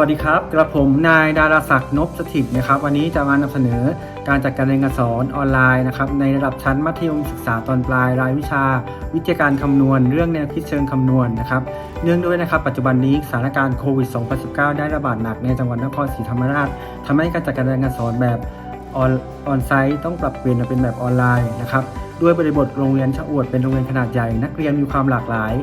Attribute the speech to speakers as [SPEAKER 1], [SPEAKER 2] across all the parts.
[SPEAKER 1] วัสดีครับ กระผมนายดาราศักดิ์นพสถิตนะครับ วันนี้จะมานำเสนอการจัดการเรียนการสอนออนไลน์นะครับในระดับชั้นมัธยมศึกษาตอนปลายรายวิชา วิทยาการคำนวณ เรื่องแนวคิดเชิงคำนวณนะครับ เนื่องด้วยนะครับ ปัจจุบันนี้สถานการณ์โควิด 2019 ได้ระบาดหนักในจังหวัดนครศรีธรรมราชทำให้การจัดการเรียนการสอนแบบออนออนไซต์ต้องปรับเปลี่ยนมาเป็นแบบออนไลน์นะครับด้วยบริบทโรงเรียนชะอวดเป็นโรงเรียนขนาดใหญ่ นักเรียนมีความหลากหลาย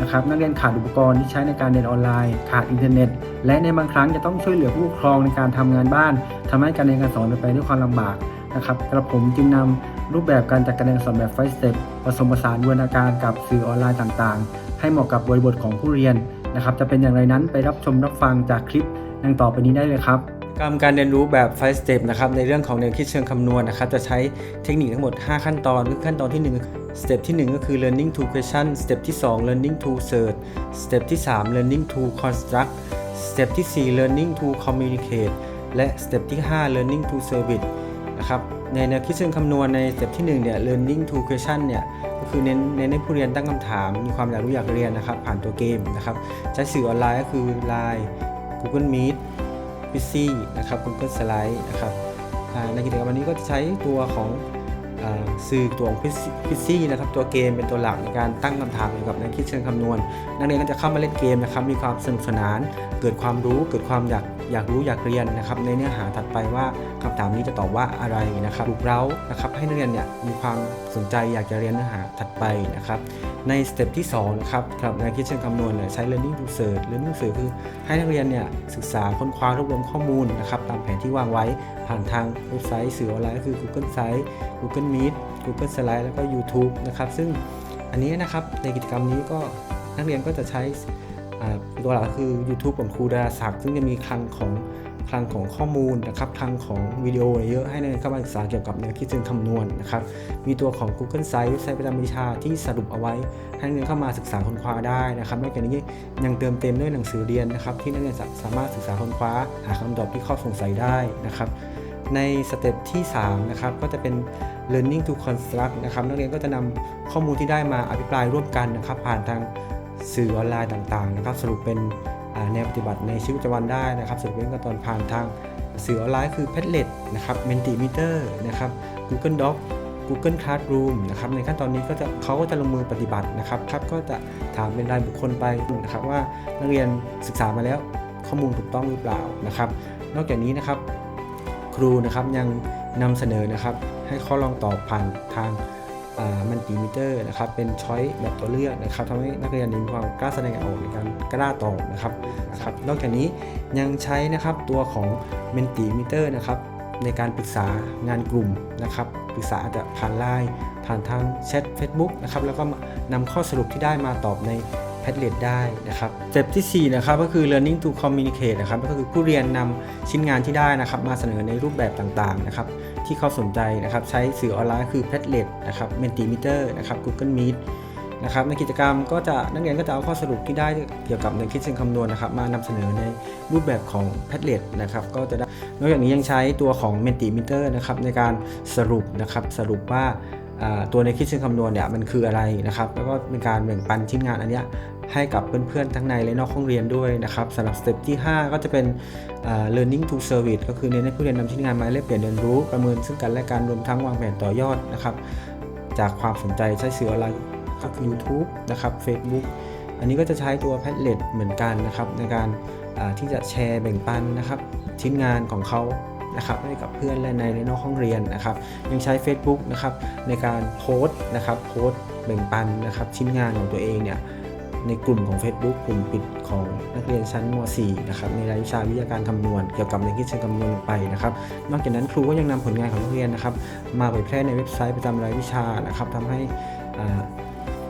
[SPEAKER 1] นะครับนักเรียนขาดอุปกรณ์ที่ใช้ในการเรียนออนไลน์ ขาดอินเทอร์เน็ต และในบางครั้งจะต้องช่วยเหลือผู้ปกครองในการทำงานบ้านทำให้การเรียนการสอนเป็นไปด้วยความลำบากนะครับกระผมจึงนำรูปแบบการจัดการเรียนสอนแบบไฟสเต็ปผสมผสานบูรณาการกับสื่อออนไลน์ต่างๆ ให้เหมาะกับบริบทของผู้เรียนนะครับ จะเป็นอย่างไรนั้นไปรับชมรับฟังจากคลิปดังต่อไปนี้ได้เลยครับกรรมการเรียนรู้แบบ5 step นะครับในเรื่องของแนวคิดเชิงคำนวณนะครับจะใช้เทคนิคทั้งหมด 5 ขั้นตอนขั้นตอนที่ 1 สเต็ปที่ 1 ก็คือ learning to question สเต็ปที่ 2 learning to search สเต็ปที่ 3 learning to construct สเต็ปที่ 4 learning to communicate และสเต็ปที่ 5 learning to service นะครับในแนวคิดเชิงคำนวณในสเต็ปที่ 1 เนี่ย learning to question เนี่ย ก็คือเน้นเน้นให้ผู้เรียนตั้งคำถาม มีความอยากรู้อยากเรียนนะครับ ผ่านตัวเกมนะครับ ใช้สื่อออนไลน์ก็คือ Line Google Meet p i x i นะครับ Google Slide นะครับในกิจกรรมวันนี้ก็จะใช้ตัวของ สื่อตัวของพิซซี่นะครับตัวเกมเป็นตัวหลักในการตั้งคำถามเกี่ยวกับแนวคิดเชิงคำนวณ นักเรียนก็จะเข้ามาเล่นเกมนะครับมีความสนุกสนาน เกิดความรู้เกิดความอยาก อยากรู้อยากเรียนนะครับในเนื้อหาถัดไปว่าคำถามนี้จะตอบว่าอะไรนะครับปลุกเร้านะครับให้นักเรียนเนี่ยมีความสนใจอยากจะเรียนเนื้อหาถัดไปนะครับในสเต็ปที่2นะครับครับในคิดเชิงคำนวณเนี่ยใช้ learning to search learning to search คือให้นักเรียนเนี่ยศึกษาค้นคว้ารวบรวมข้อมูลนะครับตามแผนที่วางไว้ผ่านทางเว็บไซต์สื่อออนไลน์ก็คือ Google Site Google Meet Google Slide แล้วก็ YouTube นะครับซึ่งอันนี้นะครับในกิจกรรมนี้ก็นักเรียนก็จะใช้ ตัวหลักคือ YouTube ของครูดาราศักดิ์ซึ่งจะมีคลังของคลังของข้อมูลนะครับคลังของวิดีโอเยอะให้นักเรียนเข้ามาศึกษาเกี่ยวกับแนวคิดเชิงคำนวณนะครับ มีตัวของ Google Site เว็บไซต์ประจำวิชาที่สรุปเอาไว้ ให้นักเรียนเข้ามาศึกษาค้นคว้าได้นะครับนอกจากนี้ยังเติมเต็มด้วยหนังสือเรียนนะครับ ที่นักเรียนสามารถศึกษาค้นคว้า หาคำตอบที่ข้อสงสัยได้นะครับ ในสเต็ปที่3นะครับก็จะเป็น learning to construct นะครับนักเรียนก็จะนำข้อมูลที่ได้มาอภิปรายร่วมกันนะครับ ผ่านทาง สื่อออนไลน์ต่างๆนะครับสรุปเป็นแนวปฏิบัติในชีวิตประจำวันได้นะครับสรุปเป็นขั้นตอนผ่านทางสื่อออนไลน์คือ Padlet นะครับ Mentimeter นะครับ Google Doc Google Classroom นะครับในขั้นตอนนี้ก็จะเขาก็จะลงมือปฏิบัตินะครับครับก็จะถามเป็นรายบุคคลไปนะครับว่านักเรียนศึกษามาแล้วข้อมูลถูกต้องหรือเปล่านะครับ นอกจากนี้นะครับครูนะครับยังนำเสนอนะครับให้ข้อลองตอบผ่านทาง มันติมิเตอร์นะครับเป็นช้อยแบบตัวเลือกนะครับทำให้นักเรียนมีความกล้าแสดงออกในการกล้าตอบนะครับนะครับนอกจากนี้ยังใช้นะครับตัวของเมนติมิเตอร์นะครับในการปรึกษางานกลุ่มนะครับปรึกษาอาจจะผ่านไลน์ผ่านทางแชท Facebook นะครับแล้วก็นำข้อสรุปที่ได้มาตอบใน Padlet ได้นะครับสเต็ปที่ 4 นะครับก็คือ learning to communicate นะครับก็คือผู้เรียนนำชิ้นงานที่ได้นะครับ มาเสนอในรูปแบบต่างๆนะครับที่เขาสนใจนะครับใช้สื่อออนไลน์คือ Padlet นะครับ Mentimeter นะครับ Google Meet นะครับในกิจกรรมก็จะนักเรียนก็จะเอาข้อสรุปที่ได้เกี่ยวกับในคิดเชิงคำนวณนะครับ มานำเสนอในรูปแบบของ Padlet นะครับก็จะได้นอกจากนี้ยังใช้ตัวของ Mentimeter นะครับในการสรุปนะครับสรุปว่าอ่าตัวในคิดเชิงคำนวณเนี่ยมันคืออะไรนะครับ แล้วก็เป็นการแบ่งปันชิ้นงานอันเนี้ย ให้กับเพื่อนๆ ทั้งในและนอกห้องเรียนด้วยนะครับสำหรับสเต็ปที่ 5 ก็จะเป็น learning to service ก็คือเน้นให้ผู้เรียนนำชิ้นงานมาแลกเปลี่ยนเรียนรู้ประเมินซึ่งกันและกันรวมทั้งวางแผนต่อยอดนะครับจากความสนใจใช้สื่อออนไลน์ก็คือ YouTube นะครับ Facebook อันนี้ก็จะใช้ตัว Padlet เหมือนกันนะครับในการที่จะแชร์แบ่งปันนะครับชิ้นงานของเขานะครับให้กับเพื่อนและในและนอกห้องเรียนนะครับ ยังใช้ Facebook นะครับในการโพสต์นะครับโพสต์แบ่งปันนะครับชิ้นงานของตัวเองเนี่ย ในกลุ่มของ Facebook กลุ่มปิดของนักเรียนชั้นม .4 นะครับในรายวิชาวิทยาการคำนวณเกี่ยวกับในคิดเชิงคำนวณไปนะครับนอกจากนั้นครูก็ยังนำผลงานของนักเรียนนะครับมาเผยแพร่ในเว็บไซต์ประจำรายวิชานะครับทำให้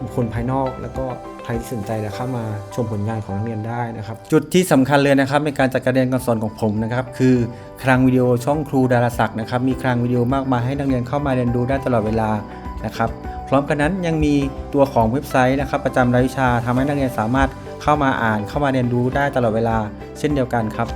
[SPEAKER 1] บุคคลภายนอกแล้วก็ใครที่สนใจจะเข้ามาชมผลงานของนักเรียนได้นะครับ จุดที่สำคัญเลยนะครับในการจัดการเรียนการสอนของผมนะครับคือคลังวิดีโอช่องครูดาราศักดิ์นะครับมีคลังวิดีโอมากมายให้นักเรียนเข้ามาเรียนรู้ได้ตลอดเวลานะครับ พร้อมกันนั้นยังมีตัวของเว็บไซต์นะครับประจำรายวิชาทำให้นักเรียนสามารถเข้ามาอ่านเข้ามาเรียนรู้ได้ตลอดเวลาเช่นเดียวกันครับ